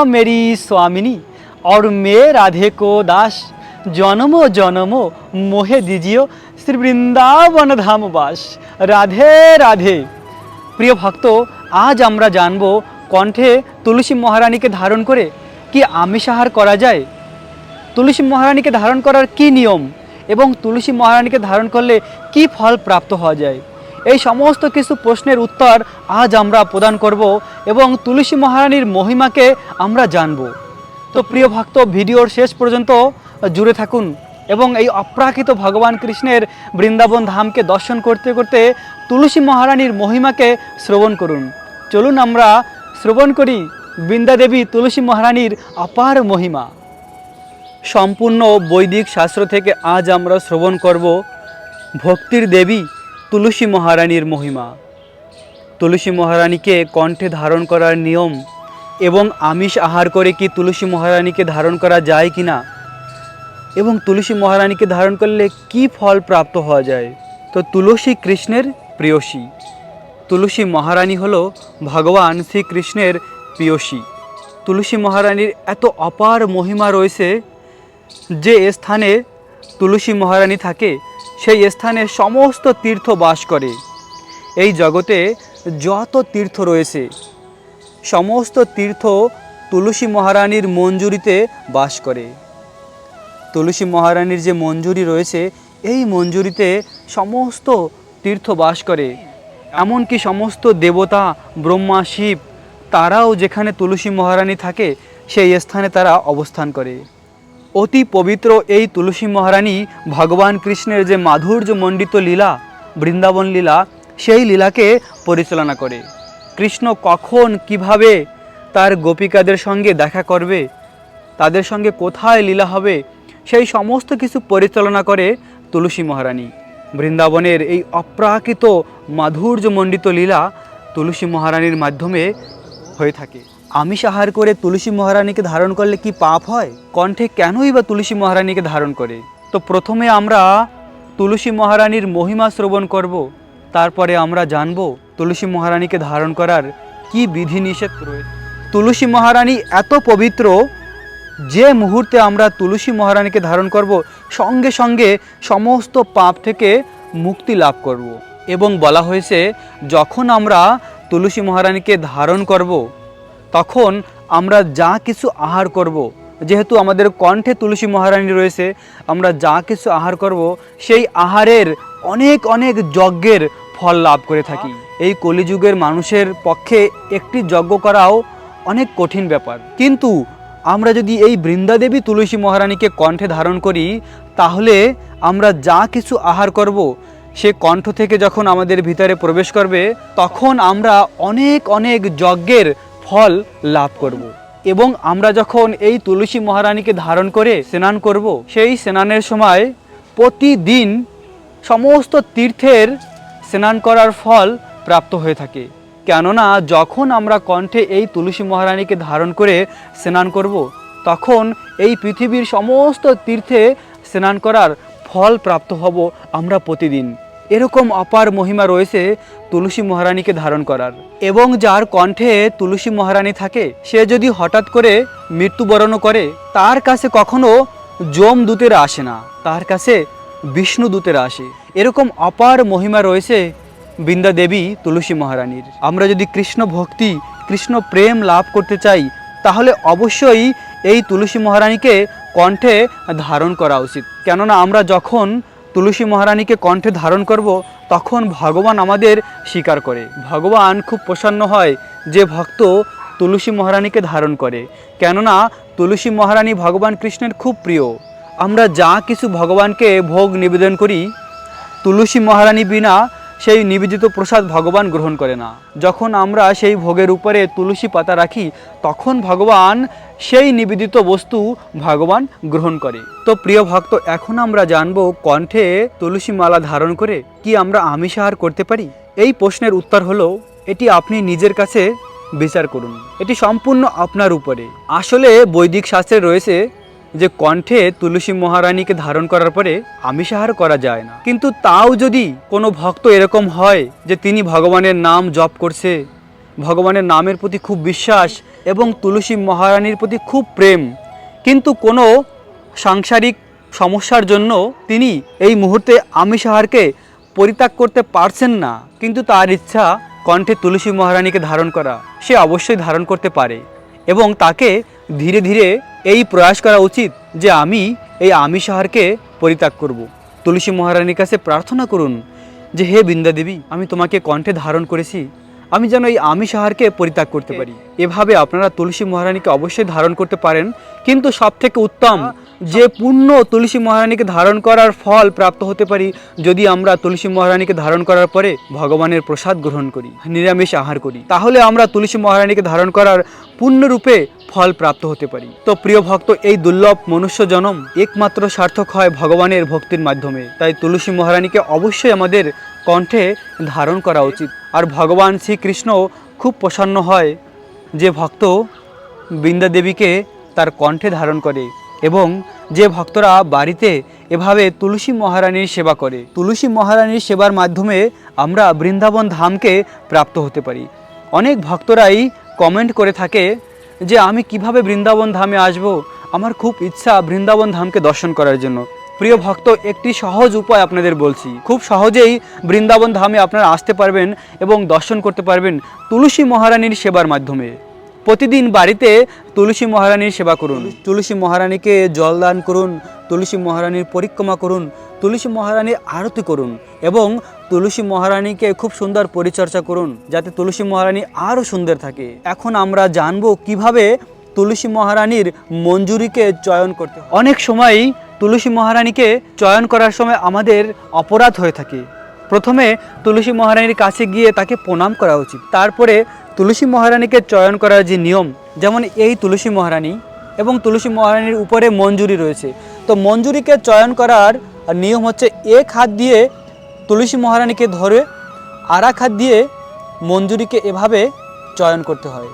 मेरी स्वामिनी और मैं राधे को दास জনম জনম মোহে দিজিও শ্রী বৃন্দাবন ধাম বাস রাধে রাধে প্রিয় ভক্ত আজ আমরা জানব কণ্ঠে তুলসী মহারানীকে ধারণ করে কি আমিষ আহার করা যায় তুলসী মহারানীকে ধারণ করার কি নিয়ম এবং তুলসী মহারানীকে ধারণ করলে কি ফল প্রাপ্ত হওয়া যায় এই সমস্ত কিছু প্রশ্নের উত্তর আজ আমরা প্রদান করব এবং তুলসী মহারানীর মহিমাকে আমরা জানব। তো প্রিয় ভক্ত, ভিডিওর শেষ পর্যন্ত জুড়ে থাকুন এবং এই অপ্রাকৃত ভগবান কৃষ্ণের বৃন্দাবন ধামকে দর্শন করতে করতে তুলসী মহারানীর মহিমাকে শ্রবণ করুন। চলুন আমরা শ্রবণ করি বৃন্দাদেবী তুলসী মহারানীর অপার মহিমা। সম্পূর্ণ বৈদিক শাস্ত্র থেকে আজ আমরা শ্রবণ করব ভক্তির দেবী তুলসী মহারানীর মহিমা। তুলসী মহারানীকে কণ্ঠে ধারণ করার নিয়ম এবং আমিষ আহার করে কি তুলসী মহারানীকে ধারণ করা যায় কি না? এবং তুলসী মহারানীকে ধারণ করলে কি ফল প্রাপ্ত হওয়া যায়? তো তুলসী কৃষ্ণের প্রিয়সী। তুলসী মহারানী হল ভগবান শ্রীকৃষ্ণের প্রিয়সী। তুলসী মহারানীর এত অপার মহিমা রয়েছে যে স্থানে তুলসী মহারানী থাকে সেই স্থানে সমস্ত তীর্থ বাস করে। এই জগতে যত তীর্থ রয়েছে, সমস্ত তীর্থ তুলসী মহারানীর মঞ্জুরিতে বাস করে। তুলসী মহারানীর যে মঞ্জুরি রয়েছে, এই মঞ্জুরিতে সমস্ত তীর্থ বাস করে। এমনকি সমস্ত দেবতা, ব্রহ্মা, শিব, তারাও যেখানে তুলসী মহারানী থাকে, সেই স্থানে তারা অবস্থান করে। অতি পবিত্র এই তুলসী মহারানী ভগবান কৃষ্ণের যে মাধুর্য মণ্ডিত লীলা, বৃন্দাবন লীলা, সেই লীলাকে পরিচালনা করে। কৃষ্ণ কখন, কীভাবে তার গোপিকাদের সঙ্গে দেখা করবে, তাদের সঙ্গে কোথায় লীলা হবে, সেই সমস্ত কিছু পরিচালনা করে তুলসী মহারানী। বৃন্দাবনের এই অপ্রাকৃত মাধুর্যমণ্ডিত লীলা তুলসী মহারানীর মাধ্যমে হয়ে থাকে। আমিষ আহার করে তুলসী মহারানীকে ধারণ করলে কি পাপ হয়? কণ্ঠে কেনই বা তুলসী মহারানীকে ধারণ করে? তো প্রথমে আমরা তুলসী মহারানীর মহিমা শ্রবণ করব, তারপরে আমরা জানব তুলসী মহারানীকে ধারণ করার কি বিধি নিষেধ রয়েছে তুলসী মহারানী এত পবিত্র যে মুহূর্তে আমরা তুলসী মহারানীকে ধারণ করব, সঙ্গে সঙ্গে সমস্ত পাপ থেকে মুক্তি লাভ করব। এবং বলা হয়েছে, যখন আমরা তুলসী মহারানীকে ধারণ করব তখন আমরা যা কিছু আহার করব, যেহেতু আমাদের কণ্ঠে তুলসী মহারানী রয়েছে, আমরা যা কিছু আহার করব, সেই আহারের অনেক অনেক যজ্ঞের ফল লাভ করে থাকি। এই কলিযুগের মানুষের পক্ষে একটি যজ্ঞ করাও অনেক কঠিন ব্যাপার। কিন্তু আমরা যদি এই বৃন্দাদেবী তুলসী মহারানীকে কণ্ঠে ধারণ করি, তাহলে আমরা যা কিছু আহার করব, সে কণ্ঠ থেকে যখন আমাদের ভিতরে প্রবেশ করবে, তখন আমরা অনেক অনেক যজ্ঞের ফল লাভ করব। এবং আমরা যখন এই তুলসী মহারানীকে ধারণ করে স্নান করব, সেই স্নানের সময় প্রতিদিন সমস্ত তীর্থের স্নান করার ফল প্রাপ্ত হয়ে থাকে কেননা, যখন আমরা কণ্ঠে এই তুলসী মহারানীকে ধারণ করে স্নান করব, তখন এই পৃথিবীর সমস্ত তীর্থে স্নান করার ফল প্রাপ্ত হব আমরা প্রতিদিন এরকম অপার মহিমা রয়েছে তুলসী মহারানীকে ধারণ করার। এবং যার কণ্ঠে তুলসী মহারানী থাকে, সে যদি হঠাৎ করে মৃত্যুবরণ করে, তার কাছে কখনো যম দূতেরা আসে না, তার কাছে বিষ্ণু দূতেরা আসে। এরকম অপার মহিমা রয়েছে বৃন্দা দেবী তুলসী মহারানীর। আমরা যদি কৃষ্ণ ভক্তি, কৃষ্ণ প্রেম লাভ করতে চাই, তাহলে অবশ্যই এই তুলসী মহারানীকে কণ্ঠে ধারণ করা উচিত। কেননা আমরা যখন তুলসী মহারানীকে কণ্ঠে ধারণ করব, তখন ভগবান আমাদের স্বীকার করে। ভগবান খুব প্রসন্ন হয় যে ভক্ত তুলসী মহারানীকে ধারণ করে। কেননা, তুলসী মহারানী ভগবান কৃষ্ণের খুব প্রিয়। আমরা যা কিছু ভগবানকে ভোগ নিবেদন করি, তুলসী মহারানী বিনা সেই নিবেদিত প্রসাদ ভগবান গ্রহণ করে না। যখন আমরা সেই ভোগের উপরে তুলসী পাতা রাখি, তখন ভগবান সেই নিবেদিত বস্তু ভগবান গ্রহণ করে। তো প্রিয় ভক্ত, এখন আমরা জানব কণ্ঠে তুলসী মালা ধারণ করে কি আমরা আমিষ আহার করতে পারি? এই প্রশ্নের উত্তর হলো, এটি আপনি নিজের কাছে বিচার করুন। এটি সম্পূর্ণ আপনার উপরে। আসলে বৈদিক শাস্ত্রে রয়েছে যে কণ্ঠে তুলসী মহারানীকে ধারণ করার পরে আমিষাহার করা যায় না। কিন্তু তাও যদি কোনো ভক্ত এরকম হয় যে তিনি ভগবানের নাম জপ করছে, ভগবানের নামের প্রতি খুব বিশ্বাস এবং তুলসী মহারানীর প্রতি খুব প্রেম, কিন্তু কোনো সাংসারিক সমস্যার জন্য তিনি এই মুহূর্তে আমিষ আহারকে পরিত্যাগ করতে পারছেন না, কিন্তু তার ইচ্ছা কণ্ঠে তুলসী মহারানীকে ধারণ করা, সে অবশ্যই ধারণ করতে পারে এবং তাকে ধীরে ধীরে এই প্রয়াস করা উচিত যে আমি এই আমিষ আহারকে পরিত্যাগ করব। তুলসী মহারানীর কাছে প্রার্থনা করুন যে, হে বৃন্দা দেবী আমি তোমাকে কণ্ঠে ধারণ করেছি। আমি যেন এই আমিষ আহারকে পরিত্যাগ করতে পারি। এভাবে আপনারা তুলসী মহারানীকে অবশ্যই ধারণ করতে পারেন। কিন্তু সব থেকে উত্তম যে পূর্ণ তুলসী মহারানীকে ধারণ করার ফল প্রাপ্ত হতে পারি, যদি আমরা তুলসী মহারানীকে ধারণ করার পরে ভগবানের প্রসাদ গ্রহণ করি, নিরামিষ আহার করি, তাহলে আমরা তুলসী মহারানীকে ধারণ করার পূর্ণরূপে ফল প্রাপ্ত হতে পারি। তো প্রিয় ভক্ত, এই দুর্লভ মনুষ্য জনম একমাত্র সার্থক হয় ভগবানের ভক্তির মাধ্যমে। তাই তুলসী মহারানীকে অবশ্যই আমাদের কণ্ঠে ধারণ করা উচিত। আর ভগবান শ্রীকৃষ্ণ খুব প্রসন্ন হয় যে ভক্ত বৃন্দা দেবীকে তার কণ্ঠে ধারণ করে। এবং যে ভক্তরা বাড়িতে এভাবে তুলসী মহারানীর সেবা করে, তুলসী মহারানীর সেবার মাধ্যমে আমরা বৃন্দাবন ধামকে প্রাপ্ত হতে পারি। অনেক ভক্তরাই কমেন্ট করে থাকে যে, আমি কীভাবে বৃন্দাবন ধামে আসব? আমার খুব ইচ্ছা বৃন্দাবন ধামকে দর্শন করার জন্য। প্রিয় ভক্ত, একটি সহজ উপায় আপনাদের বলছি। খুব সহজেই বৃন্দাবন ধামে আপনারা আসতে পারবেন এবং দর্শন করতে পারবেন তুলসী মহারানীর সেবার মাধ্যমে। প্রতিদিন বাড়িতে তুলসী মহারানীর সেবা করুন। তুলসী মহারানীকে জল দান করুন, তুলসী মহারানীর পরিক্রমা করুন, তুলসী মহারানীর আরতি করুন এবং তুলসী মহারানীকে খুব সুন্দর পরিচর্যা করুন যাতে তুলসী মহারানী আরও সুন্দর থাকে। এখন আমরা জানব কীভাবে তুলসী মহারানীর মঞ্জুরিকে চয়ন করতে অনেক সময়ই তুলসী মহারানীকে চয়ন করার সময় আমাদের অপরাধ হয়ে থাকে। প্রথমে তুলসী মহারানীর কাছে গিয়ে তাকে প্রণাম করা উচিত। তারপরে তুলসী মহারানীকে চয়ন করার যে নিয়ম, যেমন এই তুলসী মহারানী এবং তুলসী মহারানীর উপরে মঞ্জুরি রয়েছে। তো মঞ্জুরিকে চয়ন করার নিয়ম হচ্ছে এক হাত দিয়ে তুলসী মহারানীকে ধরে, আর এক হাত দিয়ে মঞ্জুরিকে এভাবে চয়ন করতে হয়,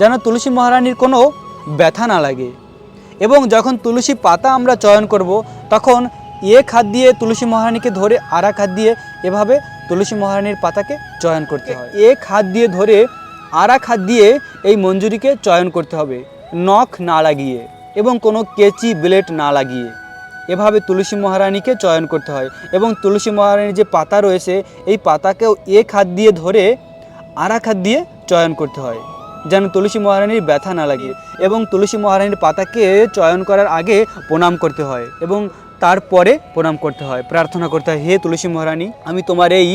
যেন তুলসী মহারানীর কোনো ব্যথা না লাগে। এবং যখন তুলসী পাতা আমরা চয়ন করব, তখন এক হাত দিয়ে তুলসী মহারানীকে ধরে, আর এক হাত দিয়ে এভাবে তুলসী মহারানীর পাতাকে চয়ন করতে হয়। এক হাত দিয়ে ধরে আর এক হাত দিয়ে এই মঞ্জুরিকে চয়ন করতে হবে। নখ না লাগিয়ে এবং কোনো কেচি, ব্লেড না লাগিয়ে। এভাবে তুলসী মহারানীকে চয়ন করতে হয় এবং তুলসী মহারানীর যে পাতা রয়েছে, এই পাতাকেও এক হাত দিয়ে ধরে আর এক হাত দিয়ে চয়ন করতে হয়, যেন তুলসী মহারানীর ব্যথা না লাগে এবং তুলসী মহারানীর পাতাকে চয়ন করার আগে প্রণাম করতে হয় এবং তারপরে প্রণাম করতে হয়। প্রার্থনা করতে হয়, হে তুলসী মহারানী, আমি তোমার এই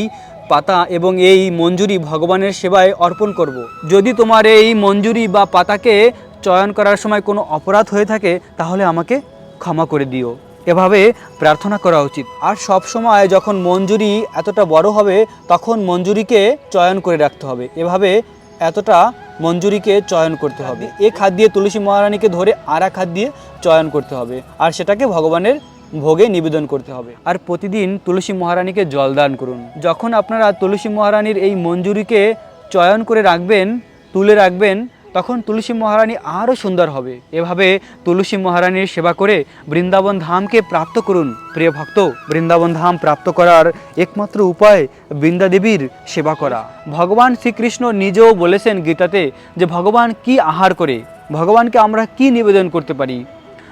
পাতা এবং এই মঞ্জুরি ভগবানের সেবায় অর্পণ করব। যদি তোমার এই মঞ্জুরি বা পাতাকে চয়ন করার সময় কোনো অপরাধ হয়ে থাকে, তাহলে আমাকে ক্ষমা করে দিও। এভাবে প্রার্থনা করা উচিত। আর সব সময় যখন মঞ্জুরি এতটা বড় হবে, তখন মঞ্জুরিকে চয়ন করে রাখতে হবে। এভাবে এতটা মঞ্জুরিকে চয়ন করতে হবে। এক হাত দিয়ে তুলসী মহারানীকে ধরে আর এক হাত দিয়ে চয়ন করতে হবে। আর সেটাকে ভগবানের ভোগে নিবেদন করতে হবে। আর প্রতিদিন তুলসী মহারানীকে জল দান করুন। যখন আপনারা তুলসী মহারানীর এই মঞ্জুরিকে চয়ন করে রাখবেন, তুলে রাখবেন, তখন তুলসী মহারানী আরও সুন্দর হবে। এভাবে তুলসী মহারানীর সেবা করে বৃন্দাবন ধামকে প্রাপ্ত করুন। প্রিয় ভক্ত, বৃন্দাবন ধাম প্রাপ্ত করার একমাত্র উপায় বৃন্দা দেবীর সেবা করা। ভগবান শ্রীকৃষ্ণ নিজেও বলেছেন গীতাতে যে, ভগবান কি আহার করে? ভগবানকে আমরা কি নিবেদন করতে পারি?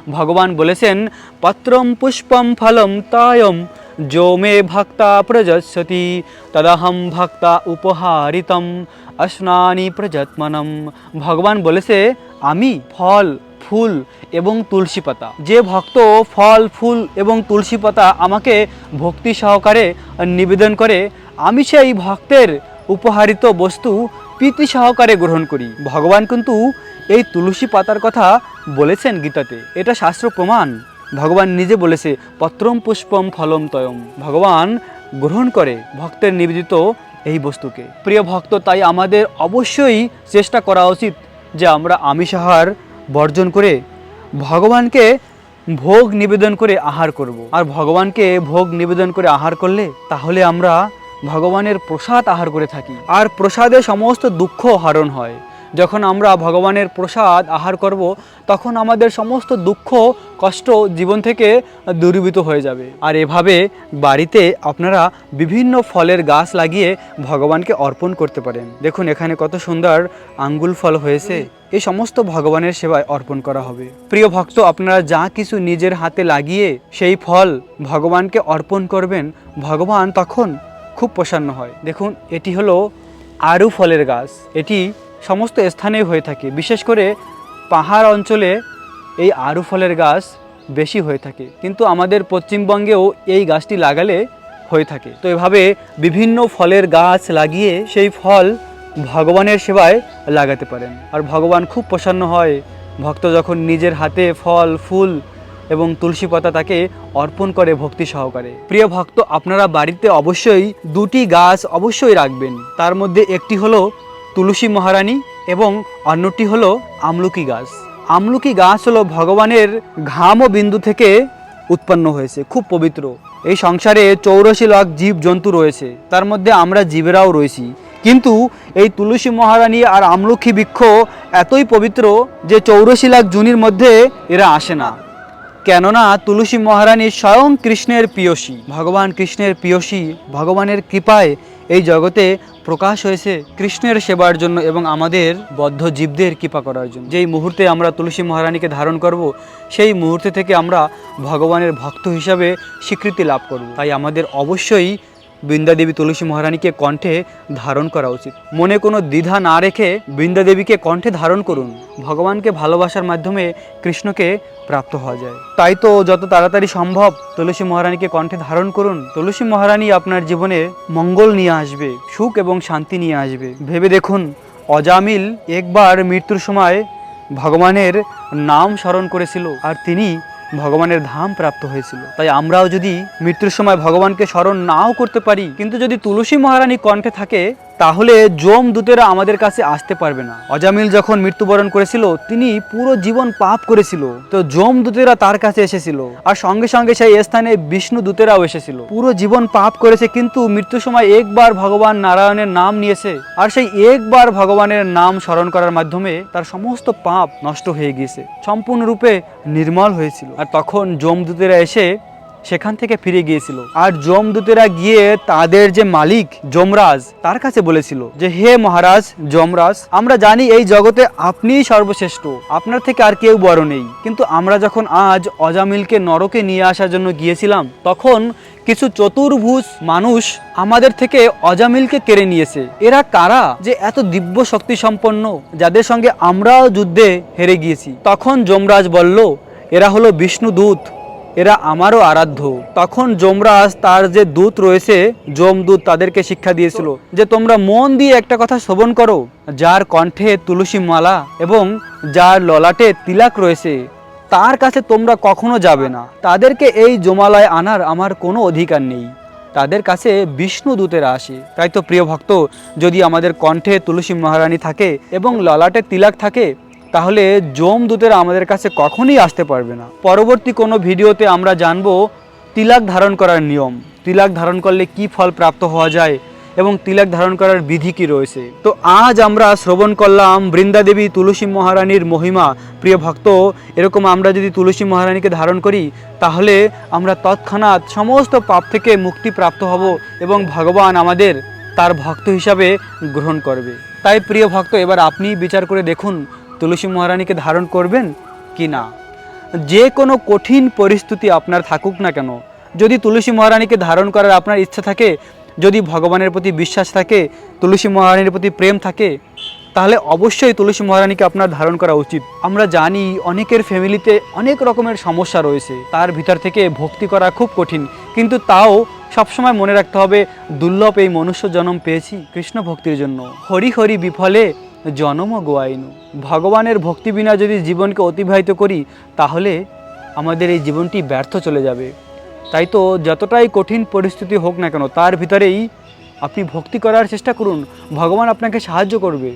ভগবান বলেছেন, পত্রম পুষ্পম ফলম তায়ম, যো মে ভক্তা প্রযচ্ছতি তদহম ভক্তা উপহারিতম, অশ্নানি প্রযত্মনম ভগবান বলেছে, আমি ফল, ফুল এবং তুলসী পাতা, যে ভক্ত ফল, ফুল এবং তুলসী পাতা আমাকে ভক্তি সহকারে নিবেদন করে, আমি সেই ভক্তের উপহারিত বস্তু প্রীতি সহকারে গ্রহণ করি। ভগবান কিন্তু এই তুলসী পাতার কথা বলেছেন গীতাতে। এটা শাস্ত্র প্রমাণ। ভগবান নিজে বলেছে, পত্রম পুষ্পম ফলম তয়ম। ভগবান গ্রহণ করে, ভক্তের নিবেদিত এই বস্তুকে। প্রিয় ভক্ত, তাই আমাদের অবশ্যই চেষ্টা করা উচিত যে আমরা আমিষাহার বর্জন করে ভগবানকে ভোগ নিবেদন করে আহার করব। আর ভগবানকে ভোগ নিবেদন করে আহার করলে তাহলে আমরা ভগবানের প্রসাদ আহার করে থাকি। আর প্রসাদে সমস্ত দুঃখ হরণ হয়। যখন আমরা ভগবানের প্রসাদ আহার করব, তখন আমাদের সমস্ত দুঃখ, কষ্ট জীবন থেকে দূরীভূত হয়ে যাবে। আর এভাবে বাড়িতে আপনারা বিভিন্ন ফলের গাছ লাগিয়ে ভগবানকে অর্পণ করতে পারেন। দেখুন, এখানে কত সুন্দর আঙ্গুল ফল হয়েছে। এই সমস্ত ভগবানের সেবায় অর্পণ করা হবে। প্রিয় ভক্ত, আপনারা যা কিছু নিজের হাতে লাগিয়ে সেই ফল ভগবানকে অর্পণ করবেন, ভগবান তখন খুব প্রসন্ন হয়। দেখুন, এটি হলো আরু ফলের গাছ। এটি সমস্ত স্থানে হয়ে থাকে। বিশেষ করে পাহাড় অঞ্চলে এই আরু ফলের গাছ বেশি হয়ে থাকে। কিন্তু আমাদের পশ্চিমবঙ্গেও এই গাছটি লাগালে হয়ে থাকে। তো এভাবে বিভিন্ন ফলের গাছ লাগিয়ে সেই ফল ভগবানের সেবায় লাগাতে পারেন। আর ভগবান খুব প্রসন্ন হয়। ভক্ত যখন নিজের হাতে ফল, ফুল এবং তুলসী পাতা তাকে অর্পণ করে ভক্তি সহকারে। প্রিয় ভক্ত, আপনারা বাড়িতে অবশ্যই দুটি গাছ অবশ্যই রাখবেন। তার মধ্যে একটি হলো তুলসী মহারানী এবং অন্যটি হলো আমলকি গাছ। আমলকি গাছ হলো ভগবানের ঘাম ও বিন্দু থেকে উৎপন্ন হয়েছে, খুব পবিত্র। এই সংসারে চৌরাশি লাখ জীব জন্তু রয়েছে, তার মধ্যে আমরা জীবেরাও রয়েছি। কিন্তু এই তুলসী মহারানী আর আমলক্ষী বৃক্ষ এতই পবিত্র যে চৌরাশি লাখ জুনির মধ্যে এরা আসে না। কেননা তুলসী মহারানী স্বয়ং কৃষ্ণের প্রিয়সী। ভগবান কৃষ্ণের প্রিয়সী, ভগবানের কৃপায় এই জগতে প্রকাশ হয়েছে কৃষ্ণের সেবার জন্য এবং আমাদের বদ্ধ জীবদের কৃপা করার জন্য। যেই মুহূর্তে আমরা তুলসী মহারানীকে ধারণ করব, সেই মুহূর্তে থেকে আমরা ভগবানের ভক্ত হিসাবে স্বীকৃতি লাভ করব। তাই আমাদের অবশ্যই বৃন্দা দেবী তুলসী মহারানীকে কণ্ঠে ধারণ করা উচিত। মনে কোনো দ্বিধা না রেখে বৃন্দা দেবীকে কণ্ঠে ধারণ করুন। ভগবানকে ভালোবাসার মাধ্যমে কৃষ্ণকে প্রাপ্ত হওয়া যায়। তাই তো যত তাড়াতাড়ি সম্ভব তুলসী মহারানীকে কণ্ঠে ধারণ করুন। তুলসী মহারানী আপনার জীবনে মঙ্গল নিয়ে আসবে, সুখ এবং শান্তি নিয়ে আসবে। ভেবে দেখুন, অজামিল একবার মৃত্যুর সময় ভগবানের নাম স্মরণ করেছিল আর তিনি ভগবানের ধাম প্রাপ্ত হয়েছিল। তাই আমরাও যদি মৃত্যুর সময় ভগবানকে স্মরণ নাও করতে পারি, কিন্তু যদি তুলসী মহারানী কণ্ঠে থাকে তাহলে জম দূতেরা আমাদের কাছে আসতে পারবে না। অজামিল যখন মৃত্যুবরণ করেছিল, তিনি পুরো জীবন পাপ করেছিল। তো জম দূতেরা তার কাছে এসেছিল। আর সঙ্গে সঙ্গে সেই স্থানে বিষ্ণু দূতেরাও এসেছিল। পুরো জীবন পাপ করেছে, কিন্তু মৃত্যুর সময় একবার ভগবান নারায়ণের নাম নিয়েছে। আর সেই একবার ভগবানের নাম স্মরণ করার মাধ্যমে তার সমস্ত পাপ নষ্ট হয়ে গিয়েছে। সম্পূর্ণরূপে নির্মল হয়েছিল। আর তখন যমদূতেরা এসে সেখান থেকে ফিরে গিয়েছিল। আর যমদূতেরা গিয়ে তাদের যে মালিক যমরাজ, তার কাছে বলেছিল যে, হে মহারাজ যমরাজ, আমরা জানি এই জগতে আপনিই সর্বশ্রেষ্ঠ, আপনার থেকে আর কেউ বড় নেই। কিন্তু আমরা যখন আজ অজামিলকে নরকে নিয়ে আসার জন্য গিয়েছিলাম, তখন কিছু চতুর্ভুজ মানুষ আমাদের থেকে অজামিলকে কেড়ে নিয়েছে। এরা কারা যে এত দিব্য শক্তি সম্পন্ন যাদের সঙ্গে আমরাও যুদ্ধে হেরে গিয়েছি? তখন যমরাজ বলল, এরা হলো বিষ্ণু দূত এরা আমারও আরাধ্য। তখন যমরাজ তার যে দূত রয়েছে, যমদূত তাদেরকে শিক্ষা দিয়েছিল যে তোমরা মন দিয়ে একটা কথা শ্রবণ করো, যার কণ্ঠে তুলসী মালা এবং যার ললাটে তিলাক রয়েছে, তার কাছে তোমরা কখনো যাবে না। তাদেরকে এই জমালায় আনার আমার কোনো অধিকার নেই। তাদের কাছে বিষ্ণু দূতেরা আসে। তাই তো প্রিয় ভক্ত, যদি আমাদের কণ্ঠে তুলসী মহারানী থাকে এবং ললাটে তিলাক থাকে তাহলে জম দূতেরা আমাদের কাছে কখনই আসতে পারবে না। পরবর্তী কোনো ভিডিওতে আমরা জানব তিলাক ধারণ করার নিয়ম। তিলাক ধারণ করলে কি ফল প্রাপ্ত হওয়া যায় এবং তিলাক ধারণ করার বিধি কি রয়েছে? তো আজ আমরা শ্রবণ করলাম বৃন্দা দেবী তুলসী মহারানীর মহিমা। প্রিয় ভক্ত, এরকম আমরা যদি তুলসী মহারানীকে ধারণ করি, তাহলে আমরা তৎক্ষণাৎ সমস্ত পাপ থেকে মুক্তি প্রাপ্ত হব এবং ভগবান আমাদের তার ভক্ত হিসাবে গ্রহণ করবে। তাই প্রিয় ভক্ত, এবার আপনি বিচার করে দেখুন তুলসী মহারানীকে ধারণ করবেন কি না? যে কোনো কঠিন পরিস্থিতি আপনার থাকুক না কেন। যদি তুলসী মহারানীকে ধারণ করার আপনার ইচ্ছা থাকে, যদি ভগবানের প্রতি বিশ্বাস থাকে, তুলসী মহারানীর প্রতি প্রেম থাকে, তাহলে অবশ্যই তুলসী মহারানীকে আপনার ধারণ করা উচিত। আমরা জানি অনেকের ফ্যামিলিতে অনেক রকমের সমস্যা রয়েছে। তার ভিতর থেকে ভক্তি করা খুব কঠিন। কিন্তু তাও সবসময় মনে রাখতে হবে, দুর্লভ এই মনুষ্য জন্ম পেয়েছি কৃষ্ণ ভক্তির জন্য। হরি হরি বিফলে জনম গোয়াইনু। ভগবানের ভক্তি বিনা যদি জীবনকে অতিবাহিত করি, তাহলে আমাদের এই জীবনটি ব্যর্থ চলে যাবে। তাই তো যতটাই কঠিন পরিস্থিতি হোক না কেন, তার ভিতরেই আপনি ভক্তি করার চেষ্টা করুন। ভগবান আপনাকে সাহায্য করবে।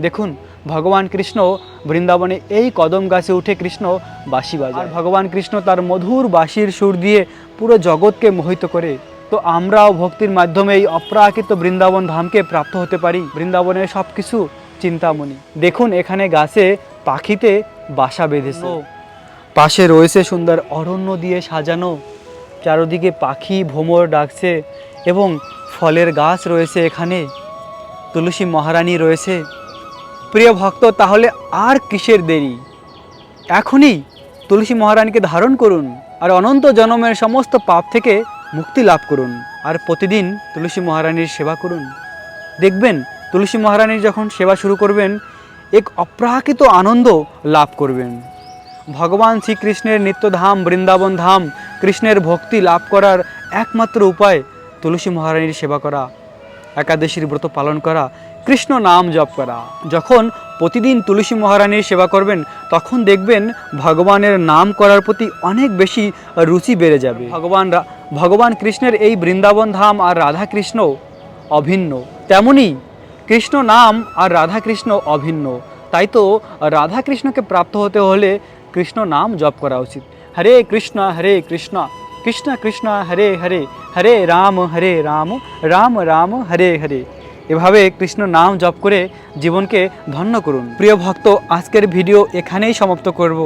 দেখুন, ভগবান কৃষ্ণ বৃন্দাবনে এই কদম গাছে উঠে কৃষ্ণ বাঁশি বাজায়। আর ভগবান কৃষ্ণ তার মধুর বাঁশির সুর দিয়ে পুরো জগৎকে মোহিত করে। তো আমরাও ভক্তির মাধ্যমে এই অপ্রাকৃত বৃন্দাবন ধামকে প্রাপ্ত হতে পারি। বৃন্দাবনের সব কিছু চিন্তামণি। দেখুন এখানে গাছে পাখিতে বাসা বেঁধেছে। পাশে রয়েছে সুন্দর অরণ্য দিয়ে সাজানো। চারদিকে পাখি ভোমর ডাকছে এবং ফলের গাছ রয়েছে এখানে। তুলসী মহারানী রয়েছে। প্রিয় ভক্ত তাহলে আর কিসের দেরি? এখনই তুলসী মহারানীকে ধারণ করুন আর অনন্ত জনমের সমস্ত পাপ থেকে মুক্তি লাভ করুন। আর প্রতিদিন তুলসী মহারানীর সেবা করুন। দেখবেন তুলসী মহারানীর যখন সেবা শুরু করবেন, এক অপ্রাকৃত আনন্দ লাভ করবেন। ভগবান শ্রীকৃষ্ণের নিত্যধাম বৃন্দাবন ধাম কৃষ্ণের ভক্তি লাভ করার একমাত্র উপায় তুলসী মহারানীর সেবা করা। একাদশীর ব্রত পালন করা, কৃষ্ণ নাম জপ করা। যখন প্রতিদিন তুলসী মহারানীর সেবা করবেন, তখন দেখবেন ভগবানের নাম করার প্রতি অনেক বেশি রুচি বেড়ে যাবে। ভগবান ভগবান কৃষ্ণের এই বৃন্দাবন ধাম আর রাধা কৃষ্ণ অভিন্ন। তেমনি কৃষ্ণ নাম আর রাধা কৃষ্ণ অভিন্ন। তাই তো রাধা কৃষ্ণকে প্রাপ্ত হতে হলে কৃষ্ণ নাম জপ করা উচিত। হরে কৃষ্ণ হরে কৃষ্ণ কৃষ্ণ কৃষ্ণ, হরে হরে হরে রাম হরে রাম রাম রাম, হরে হরে। এভাবে কৃষ্ণ নাম জপ করে জীবনকে ধন্য করুন। প্রিয় ভক্ত, আজকের ভিডিও এখানেই সমাপ্ত করব।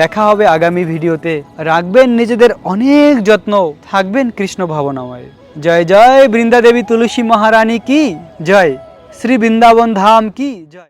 দেখা হবে আগামী ভিডিওতে। রাখবেন নিজেদের অনেক যত্ন। থাকবেন কৃষ্ণ ভাবনাময়। জয় জয় বৃন্দা দেবী তুলসী মহারানী কি? জয়। শ্রী বৃন্দাবন ধাম কি জয়